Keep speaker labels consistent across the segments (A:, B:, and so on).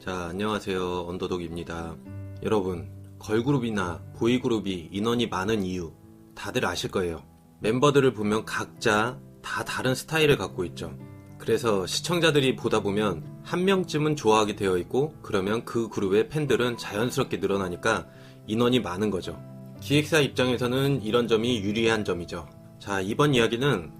A: 자, 안녕하세요. 언더독입니다. 여러분, 걸그룹이나 보이그룹이 인원이 많은 이유 다들 아실 거예요. 멤버들을 보면 각자 다 다른 스타일을 갖고 있죠. 그래서 시청자들이 보다 보면 한 명쯤은 좋아하게 되어 있고 그러면 그 그룹의 팬들은 자연스럽게 늘어나니까 인원이 많은 거죠. 기획사 입장에서는 이런 점이 유리한 점이죠. 자, 이번 이야기는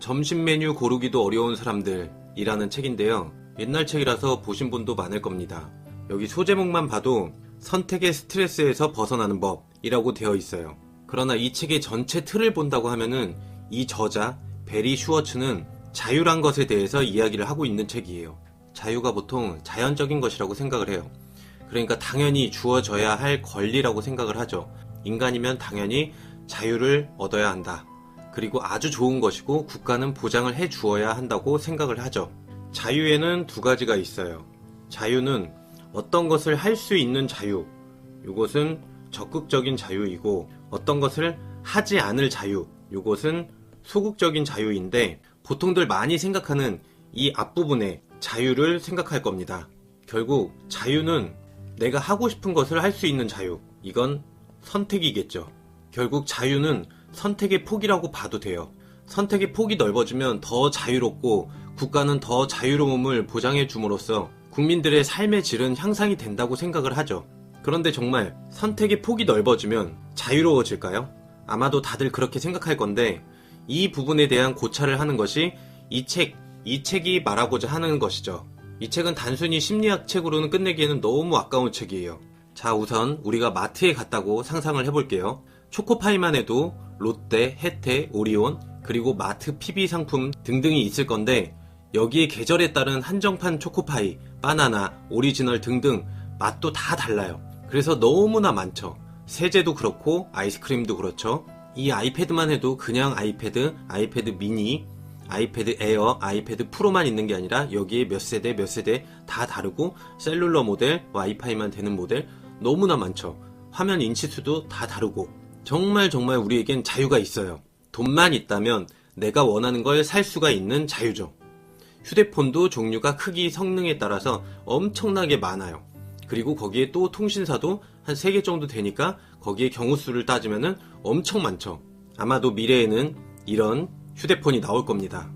A: 점심 메뉴 고르기도 어려운 사람들이라는 책인데요. 옛날 책이라서 보신 분도 많을 겁니다. 여기 소제목만 봐도 선택의 스트레스에서 벗어나는 법이라고 되어 있어요. 그러나 이 책의 전체 틀을 본다고 하면은 이 저자 베리 슈워츠는 자유란 것에 대해서 이야기를 하고 있는 책이에요. 자유가 보통 자연적인 것이라고 생각을 해요. 그러니까 당연히 주어져야 할 권리라고 생각을 하죠. 인간이면 당연히 자유를 얻어야 한다. 그리고 아주 좋은 것이고 국가는 보장을 해 주어야 한다고 생각을 하죠. 자유에는 두 가지가 있어요. 자유는 어떤 것을 할 수 있는 자유. 이것은 적극적인 자유이고 어떤 것을 하지 않을 자유. 이것은 소극적인 자유인데 보통들 많이 생각하는 이 앞부분에 자유를 생각할 겁니다. 결국 자유는 내가 하고 싶은 것을 할 수 있는 자유. 이건 선택이겠죠. 결국 자유는 선택의 폭이라고 봐도 돼요. 선택의 폭이 넓어지면 더 자유롭고 국가는 더 자유로움을 보장해 줌으로써 국민들의 삶의 질은 향상이 된다고 생각을 하죠. 그런데 정말 선택의 폭이 넓어지면 자유로워질까요? 아마도 다들 그렇게 생각할 건데 이 부분에 대한 고찰을 하는 것이 이 책, 이 책이 말하고자 하는 것이죠. 이 책은 단순히 심리학 책으로는 끝내기에는 너무 아까운 책이에요. 자, 우선 우리가 마트에 갔다고 상상을 해볼게요. 초코파이만 해도 롯데, 혜태, 오리온, 그리고 마트 PB 상품 등등이 있을 건데 여기에 계절에 따른 한정판 초코파이, 바나나, 오리지널 등등 맛도 다 달라요. 그래서 너무나 많죠. 세제도 그렇고 아이스크림도 그렇죠. 이 아이패드만 해도 그냥 아이패드, 아이패드 미니, 아이패드 에어, 아이패드 프로만 있는 게 아니라 여기에 몇 세대 몇 세대 다 다르고 셀룰러 모델, 와이파이만 되는 모델 너무나 많죠. 화면 인치수도 다 다르고 정말 정말 우리에겐 자유가 있어요. 돈만 있다면 내가 원하는 걸 살 수가 있는 자유죠. 휴대폰도 종류가 크기 성능에 따라서 엄청나게 많아요. 그리고 거기에 또 통신사도 한 3개 정도 되니까 거기에 경우 수를 따지면은 엄청 많죠. 아마도 미래에는 이런 휴대폰이 나올 겁니다.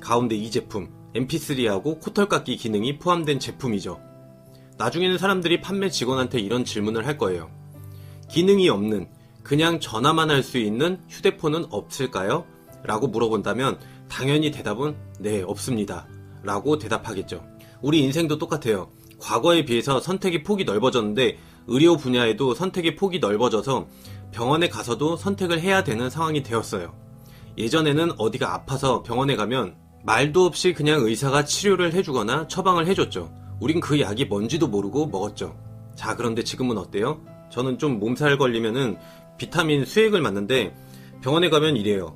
A: 가운데 이 제품, mp3하고 코털깎기 기능이 포함된 제품이죠. 나중에는 사람들이 판매 직원한테 이런 질문을 할 거예요. 기능이 없는, 그냥 전화만 할 수 있는 휴대폰은 없을까요? 라고 물어본다면 당연히 대답은 네, 없습니다. 라고 대답하겠죠. 우리 인생도 똑같아요. 과거에 비해서 선택의 폭이 넓어졌는데 의료 분야에도 선택의 폭이 넓어져서 병원에 가서도 선택을 해야 되는 상황이 되었어요. 예전에는 어디가 아파서 병원에 가면 말도 없이 그냥 의사가 치료를 해주거나 처방을 해줬죠. 우린 그 약이 뭔지도 모르고 먹었죠. 자, 그런데 지금은 어때요? 저는 좀 몸살 걸리면은 비타민 수액을 맞는데 병원에 가면 이래요.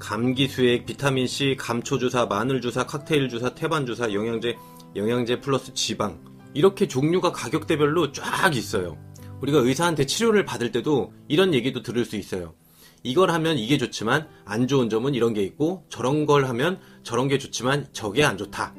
A: 감기 수액, 비타민 C, 감초 주사, 마늘 주사, 칵테일 주사, 태반 주사, 영양제, 영양제 플러스 지방. 이렇게 종류가 가격대별로 쫙 있어요. 우리가 의사한테 치료를 받을 때도 이런 얘기도 들을 수 있어요. 이걸 하면 이게 좋지만 안 좋은 점은 이런 게 있고 저런 걸 하면 저런 게 좋지만 저게 안 좋다.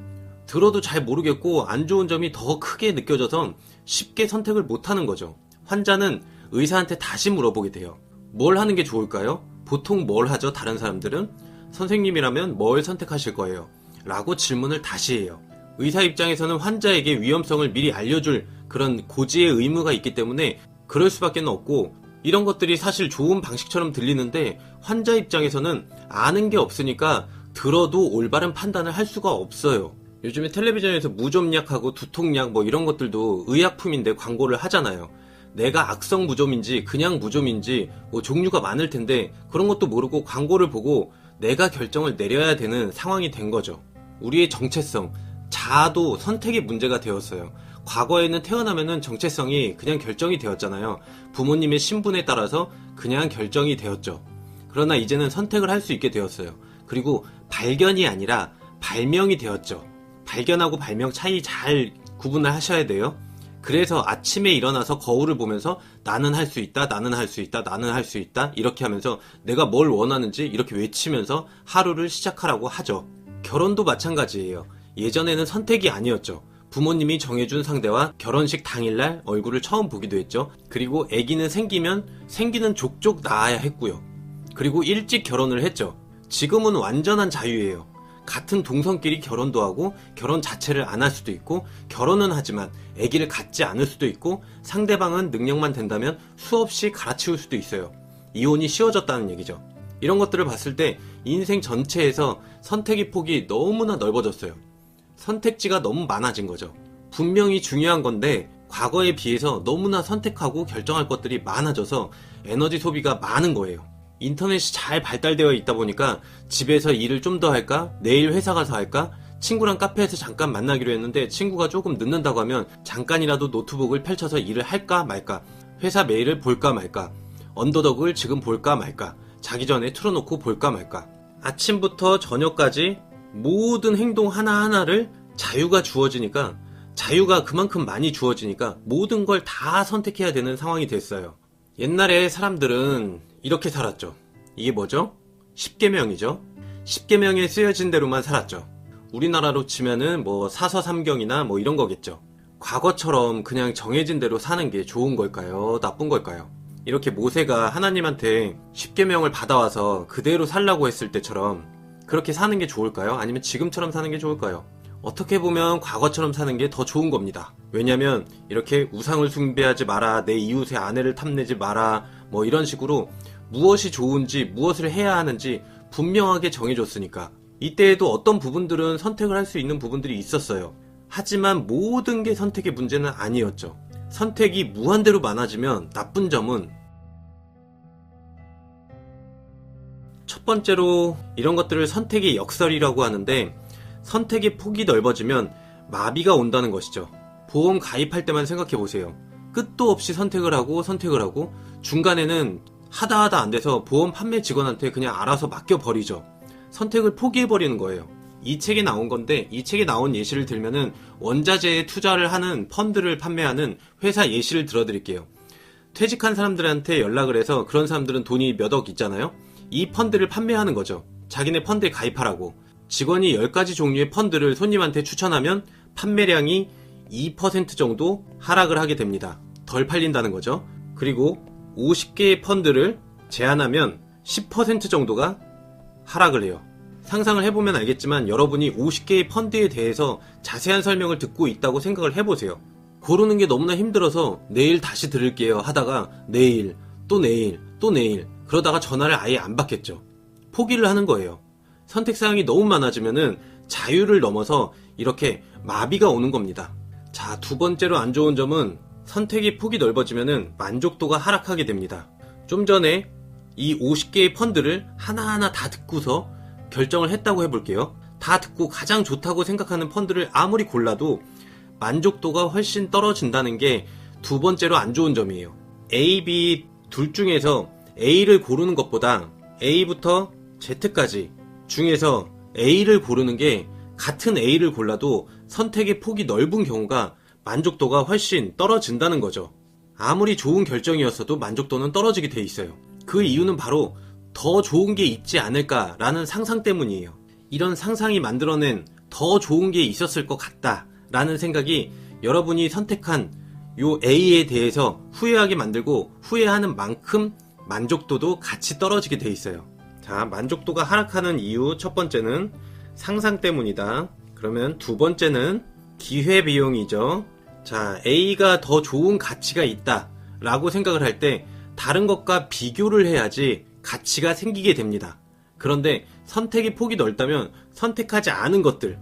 A: 들어도 잘 모르겠고 안 좋은 점이 더 크게 느껴져서 쉽게 선택을 못 하는 거죠. 환자는 의사한테 다시 물어보게 돼요. 뭘 하는 게 좋을까요? 보통 뭘 하죠? 다른 사람들은? 선생님이라면 뭘 선택하실 거예요? 라고 질문을 다시 해요. 의사 입장에서는 환자에게 위험성을 미리 알려줄 그런 고지의 의무가 있기 때문에 그럴 수밖에 없고 이런 것들이 사실 좋은 방식처럼 들리는데 환자 입장에서는 아는 게 없으니까 들어도 올바른 판단을 할 수가 없어요. 요즘에 텔레비전에서 무좀약하고 두통약 뭐 이런 것들도 의약품인데 광고를 하잖아요. 내가 악성 무좀인지 그냥 무좀인지 뭐 종류가 많을 텐데 그런 것도 모르고 광고를 보고 내가 결정을 내려야 되는 상황이 된 거죠. 우리의 정체성, 자아도 선택의 문제가 되었어요. 과거에는 태어나면은 정체성이 그냥 결정이 되었잖아요. 부모님의 신분에 따라서 그냥 결정이 되었죠. 그러나 이제는 선택을 할 수 있게 되었어요. 그리고 발견이 아니라 발명이 되었죠. 발견하고 발명 차이 잘 구분을 하셔야 돼요. 그래서 아침에 일어나서 거울을 보면서 나는 할 수 있다, 나는 할 수 있다, 나는 할 수 있다, 이렇게 하면서 내가 뭘 원하는지 이렇게 외치면서 하루를 시작하라고 하죠. 결혼도 마찬가지예요. 예전에는 선택이 아니었죠. 부모님이 정해준 상대와 결혼식 당일날 얼굴을 처음 보기도 했죠. 그리고 아기는 생기면 생기는 족족 낳아야 했고요. 그리고 일찍 결혼을 했죠. 지금은 완전한 자유예요. 같은 동성끼리 결혼도 하고 결혼 자체를 안 할 수도 있고 결혼은 하지만 아기를 갖지 않을 수도 있고 상대방은 능력만 된다면 수없이 갈아치울 수도 있어요. 이혼이 쉬워졌다는 얘기죠. 이런 것들을 봤을 때 인생 전체에서 선택의 폭이 너무나 넓어졌어요. 선택지가 너무 많아진 거죠. 분명히 중요한 건데 과거에 비해서 너무나 선택하고 결정할 것들이 많아져서 에너지 소비가 많은 거예요. 인터넷이 잘 발달되어 있다 보니까 집에서 일을 좀 더 할까? 내일 회사 가서 할까? 친구랑 카페에서 잠깐 만나기로 했는데 친구가 조금 늦는다고 하면 잠깐이라도 노트북을 펼쳐서 일을 할까 말까? 회사 메일을 볼까 말까? 언더덕을 지금 볼까 말까? 자기 전에 틀어놓고 볼까 말까? 아침부터 저녁까지 모든 행동 하나하나를 자유가 주어지니까 자유가 그만큼 많이 주어지니까 모든 걸 다 선택해야 되는 상황이 됐어요. 옛날에 사람들은 이렇게 살았죠. 이게 뭐죠? 10계명이죠. 10계명에 쓰여진 대로만 살았죠. 우리나라로 치면은 뭐 사서 삼경이나 뭐 이런 거겠죠. 과거처럼 그냥 정해진 대로 사는 게 좋은 걸까요? 나쁜 걸까요? 이렇게 모세가 하나님한테 10계명을 받아와서 그대로 살라고 했을 때처럼 그렇게 사는 게 좋을까요? 아니면 지금처럼 사는 게 좋을까요? 어떻게 보면 과거처럼 사는 게 더 좋은 겁니다. 왜냐면 이렇게 우상을 숭배하지 마라, 내 이웃의 아내를 탐내지 마라, 뭐 이런 식으로 무엇이 좋은지 무엇을 해야 하는지 분명하게 정해줬으니까. 이때에도 어떤 부분들은 선택을 할 수 있는 부분들이 있었어요. 하지만 모든 게 선택의 문제는 아니었죠. 선택이 무한대로 많아지면 나쁜 점은 첫 번째로 이런 것들을 선택의 역설이라고 하는데 선택의 폭이 넓어지면 마비가 온다는 것이죠. 보험 가입할 때만 생각해 보세요. 끝도 없이 선택을 하고 선택을 하고 중간에는 하다 하다 안 돼서 보험 판매 직원한테 그냥 알아서 맡겨버리죠. 선택을 포기해버리는 거예요. 이 책에 나온 건데 이 책에 나온 예시를 들면은 원자재에 투자를 하는 펀드를 판매하는 회사 예시를 들어드릴게요. 퇴직한 사람들한테 연락을 해서 그런 사람들은 돈이 몇 억 있잖아요. 이 펀드를 판매하는 거죠. 자기네 펀드에 가입하라고. 직원이 10가지 종류의 펀드를 손님한테 추천하면 판매량이 2% 정도 하락을 하게 됩니다. 덜 팔린다는 거죠. 그리고 50개의 펀드를 제안하면 10% 정도가 하락을 해요. 상상을 해보면 알겠지만 여러분이 50개의 펀드에 대해서 자세한 설명을 듣고 있다고 생각을 해보세요. 고르는 게 너무나 힘들어서 내일 다시 들을게요 하다가 내일, 또 내일, 또 내일 그러다가 전화를 아예 안 받겠죠. 포기를 하는 거예요. 선택사항이 너무 많아지면은 자유를 넘어서 이렇게 마비가 오는 겁니다. 자, 두 번째로 안 좋은 점은 선택의 폭이 넓어지면은 만족도가 하락하게 됩니다. 좀 전에 이 50개의 펀드를 하나하나 다 듣고서 결정을 했다고 해볼게요. 다 듣고 가장 좋다고 생각하는 펀드를 아무리 골라도 만족도가 훨씬 떨어진다는 게 두 번째로 안 좋은 점이에요. A, B 둘 중에서 A를 고르는 것보다 A부터 Z까지 중에서 A를 고르는 게 같은 A를 골라도 선택의 폭이 넓은 경우가 만족도가 훨씬 떨어진다는 거죠. 아무리 좋은 결정이었어도 만족도는 떨어지게 돼 있어요. 그 이유는 바로 더 좋은 게 있지 않을까라는 상상 때문이에요. 이런 상상이 만들어낸 더 좋은 게 있었을 것 같다라는 생각이 여러분이 선택한 요 A에 대해서 후회하게 만들고 후회하는 만큼 만족도도 같이 떨어지게 돼 있어요. 자, 만족도가 하락하는 이유 첫 번째는 상상 때문이다. 그러면 두 번째는 기회비용이죠. 자, A가 더 좋은 가치가 있다. 라고 생각을 할 때 다른 것과 비교를 해야지 가치가 생기게 됩니다. 그런데 선택의 폭이 넓다면 선택하지 않은 것들,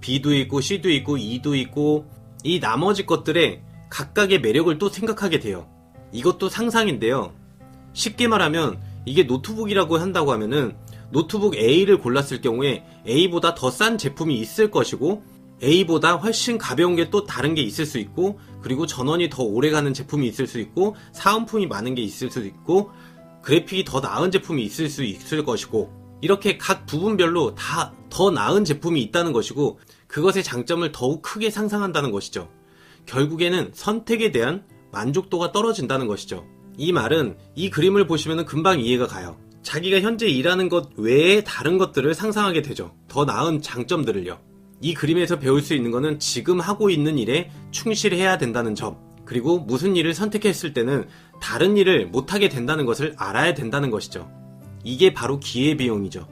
A: B도 있고 C도 있고 E도 있고 이 나머지 것들의 각각의 매력을 또 생각하게 돼요. 이것도 상상인데요. 쉽게 말하면 이게 노트북이라고 한다고 하면은 노트북 A를 골랐을 경우에 A보다 더 싼 제품이 있을 것이고 A보다 훨씬 가벼운 게 또 다른 게 있을 수 있고 그리고 전원이 더 오래 가는 제품이 있을 수 있고 사은품이 많은 게 있을 수 있고 그래픽이 더 나은 제품이 있을 수 있을 것이고 이렇게 각 부분별로 다 더 나은 제품이 있다는 것이고 그것의 장점을 더욱 크게 상상한다는 것이죠. 결국에는 선택에 대한 만족도가 떨어진다는 것이죠. 이 말은 이 그림을 보시면 금방 이해가 가요. 자기가 현재 일하는 것 외에 다른 것들을 상상하게 되죠. 더 나은 장점들을요. 이 그림에서 배울 수 있는 것은 지금 하고 있는 일에 충실해야 된다는 점, 그리고 무슨 일을 선택했을 때는 다른 일을 못하게 된다는 것을 알아야 된다는 것이죠. 이게 바로 기회비용이죠.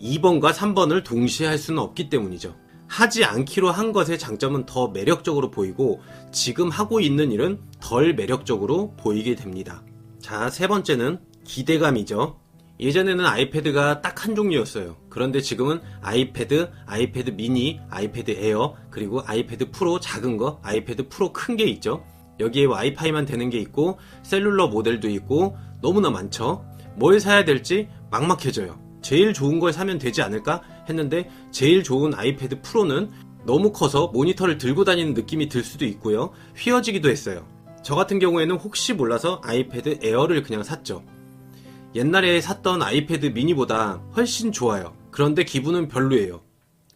A: 2번과 3번을 동시에 할 수는 없기 때문이죠. 하지 않기로 한 것의 장점은 더 매력적으로 보이고 지금 하고 있는 일은 덜 매력적으로 보이게 됩니다. 자, 세 번째는 기대감이죠. 예전에는 아이패드가 딱 한 종류였어요. 그런데 지금은 아이패드, 아이패드 미니, 아이패드 에어, 그리고 아이패드 프로 작은 거, 아이패드 프로 큰 게 있죠. 여기에 와이파이만 되는 게 있고, 셀룰러 모델도 있고, 너무나 많죠. 뭘 사야 될지 막막해져요. 제일 좋은 걸 사면 되지 않을까 했는데, 제일 좋은 아이패드 프로는 너무 커서 모니터를 들고 다니는 느낌이 들 수도 있고요. 휘어지기도 했어요. 저 같은 경우에는 혹시 몰라서 아이패드 에어를 그냥 샀죠. 옛날에 샀던 아이패드 미니보다 훨씬 좋아요. 그런데 기분은 별로예요.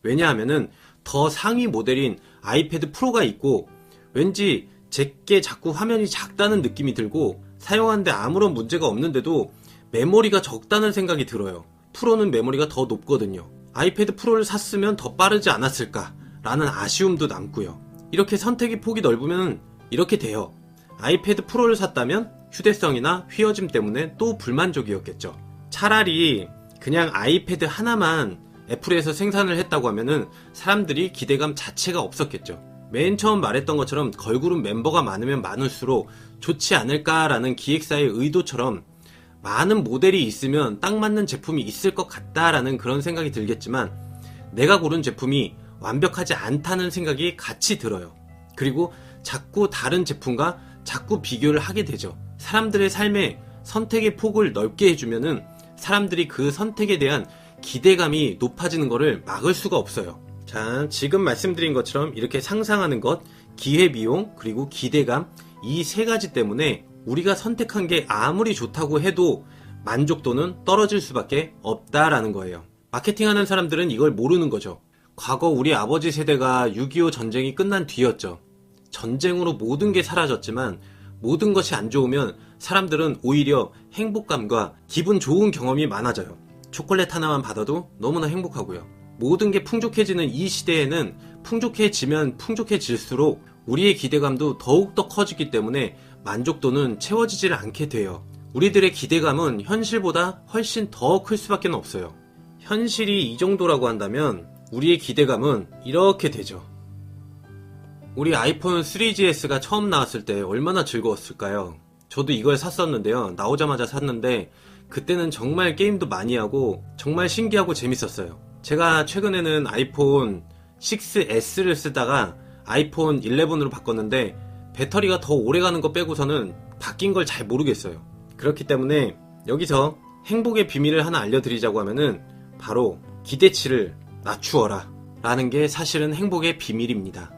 A: 왜냐하면은 더 상위 모델인 아이패드 프로가 있고 왠지 제게 자꾸 화면이 작다는 느낌이 들고 사용하는데 아무런 문제가 없는데도 메모리가 적다는 생각이 들어요. 프로는 메모리가 더 높거든요. 아이패드 프로를 샀으면 더 빠르지 않았을까 라는 아쉬움도 남고요. 이렇게 선택의 폭이 넓으면 이렇게 돼요. 아이패드 프로를 샀다면 휴대성이나 휘어짐 때문에 또 불만족이었겠죠. 차라리 그냥 아이패드 하나만 애플에서 생산을 했다고 하면은 사람들이 기대감 자체가 없었겠죠. 맨 처음 말했던 것처럼 걸그룹 멤버가 많으면 많을수록 좋지 않을까라는 기획사의 의도처럼 많은 모델이 있으면 딱 맞는 제품이 있을 것 같다라는 그런 생각이 들겠지만 내가 고른 제품이 완벽하지 않다는 생각이 같이 들어요. 그리고 자꾸 다른 제품과 자꾸 비교를 하게 되죠. 사람들의 삶에 선택의 폭을 넓게 해주면은 사람들이 그 선택에 대한 기대감이 높아지는 것을 막을 수가 없어요. 자, 지금 말씀드린 것처럼 이렇게 상상하는 것, 기회비용, 그리고 기대감, 이 세 가지 때문에 우리가 선택한 게 아무리 좋다고 해도 만족도는 떨어질 수밖에 없다라는 거예요. 마케팅하는 사람들은 이걸 모르는 거죠. 과거 우리 아버지 세대가 6.25 전쟁이 끝난 뒤였죠. 전쟁으로 모든 게 사라졌지만 모든 것이 안 좋으면 사람들은 오히려 행복감과 기분 좋은 경험이 많아져요. 초콜릿 하나만 받아도 너무나 행복하고요. 모든 게 풍족해지는 이 시대에는 풍족해지면 풍족해질수록 우리의 기대감도 더욱더 커지기 때문에 만족도는 채워지질 않게 돼요. 우리들의 기대감은 현실보다 훨씬 더 클 수밖에 없어요. 현실이 이 정도라고 한다면 우리의 기대감은 이렇게 되죠. 우리 아이폰 3GS가 처음 나왔을 때 얼마나 즐거웠을까요? 저도 이걸 샀었는데요. 나오자마자 샀는데 그때는 정말 게임도 많이 하고 정말 신기하고 재밌었어요. 제가 최근에는 아이폰 6S를 쓰다가 아이폰 11으로 바꿨는데 배터리가 더 오래 가는 거 빼고서는 바뀐 걸 잘 모르겠어요. 그렇기 때문에 여기서 행복의 비밀을 하나 알려드리자고 하면은 바로 기대치를 낮추어라 라는 게 사실은 행복의 비밀입니다.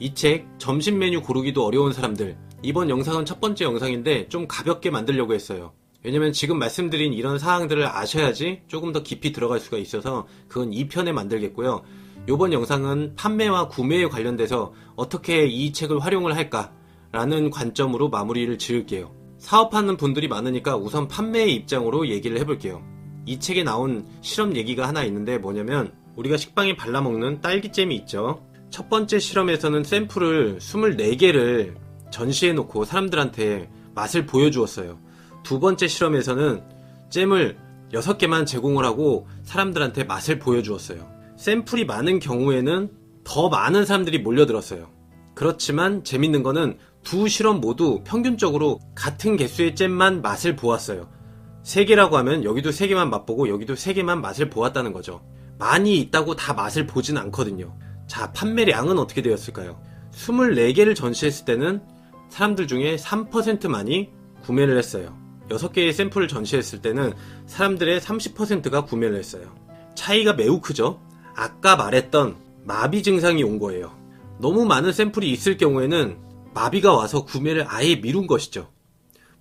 A: 이 책 점심 메뉴 고르기도 어려운 사람들 이번 영상은 첫 번째 영상인데 좀 가볍게 만들려고 했어요. 왜냐면 지금 말씀드린 이런 사항들을 아셔야지 조금 더 깊이 들어갈 수가 있어서 그건 2편에 만들겠고요. 이번 영상은 판매와 구매에 관련돼서 어떻게 이 책을 활용을 할까 라는 관점으로 마무리를 지을게요. 사업하는 분들이 많으니까 우선 판매의 입장으로 얘기를 해볼게요. 이 책에 나온 실험 얘기가 하나 있는데 뭐냐면 우리가 식빵에 발라먹는 딸기잼이 있죠. 첫 번째 실험에서는 샘플을 24개를 전시해 놓고 사람들한테 맛을 보여주었어요. 두 번째 실험에서는 잼을 6개만 제공을 하고 사람들한테 맛을 보여주었어요. 샘플이 많은 경우에는 더 많은 사람들이 몰려들었어요. 그렇지만 재밌는 거는 두 실험 모두 평균적으로 같은 개수의 잼만 맛을 보았어요. 3개라고 하면 여기도 3개만 맛보고 여기도 3개만 맛을 보았다는 거죠. 많이 있다고 다 맛을 보진 않거든요. 자, 판매량은 어떻게 되었을까요? 24개를 전시했을 때는 사람들 중에 3%만이 구매를 했어요. 6개의 샘플을 전시했을 때는 사람들의 30%가 구매를 했어요. 차이가 매우 크죠? 아까 말했던 마비 증상이 온 거예요. 너무 많은 샘플이 있을 경우에는 마비가 와서 구매를 아예 미룬 것이죠.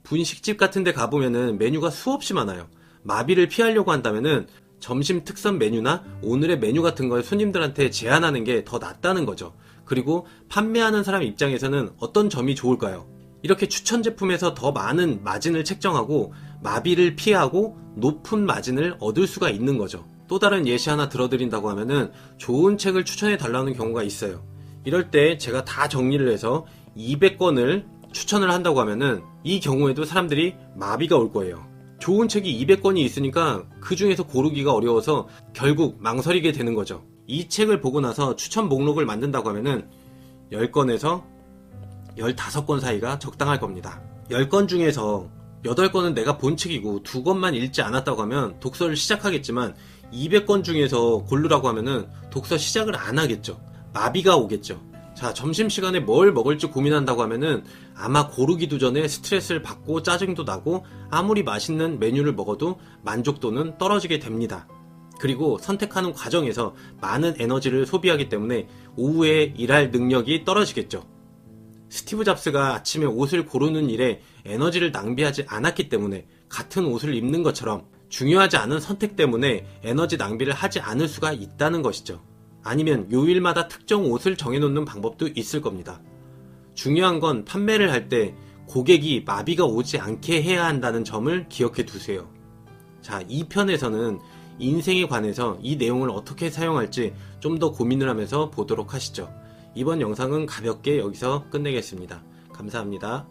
A: 분식집 같은 데 가보면은 메뉴가 수없이 많아요. 마비를 피하려고 한다면은 점심 특선 메뉴나 오늘의 메뉴 같은 걸 손님들한테 제안하는 게 더 낫다는 거죠. 그리고 판매하는 사람 입장에서는 어떤 점이 좋을까요? 이렇게 추천 제품에서 더 많은 마진을 책정하고 마비를 피하고 높은 마진을 얻을 수가 있는 거죠. 또 다른 예시 하나 들어드린다고 하면은 좋은 책을 추천해 달라는 경우가 있어요. 이럴 때 제가 다 정리를 해서 200권을 추천을 한다고 하면은 이 경우에도 사람들이 마비가 올 거예요. 좋은 책이 200권이 있으니까 그 중에서 고르기가 어려워서 결국 망설이게 되는 거죠. 이 책을 보고 나서 추천 목록을 만든다고 하면은 10권에서 15권 사이가 적당할 겁니다. 10권 중에서 8권은 내가 본 책이고 2권만 읽지 않았다고 하면 독서를 시작하겠지만 200권 중에서 고르라고 하면은 독서 시작을 안 하겠죠. 마비가 오겠죠. 자, 점심시간에 뭘 먹을지 고민한다고 하면은 아마 고르기도 전에 스트레스를 받고 짜증도 나고 아무리 맛있는 메뉴를 먹어도 만족도는 떨어지게 됩니다. 그리고 선택하는 과정에서 많은 에너지를 소비하기 때문에 오후에 일할 능력이 떨어지겠죠. 스티브 잡스가 아침에 옷을 고르는 일에 에너지를 낭비하지 않았기 때문에 같은 옷을 입는 것처럼 중요하지 않은 선택 때문에 에너지 낭비를 하지 않을 수가 있다는 것이죠. 아니면 요일마다 특정 옷을 정해놓는 방법도 있을 겁니다. 중요한 건 판매를 할 때 고객이 마비가 오지 않게 해야 한다는 점을 기억해 두세요. 자, 이 편에서는 인생에 관해서 이 내용을 어떻게 사용할지 좀 더 고민을 하면서 보도록 하시죠. 이번 영상은 가볍게 여기서 끝내겠습니다. 감사합니다.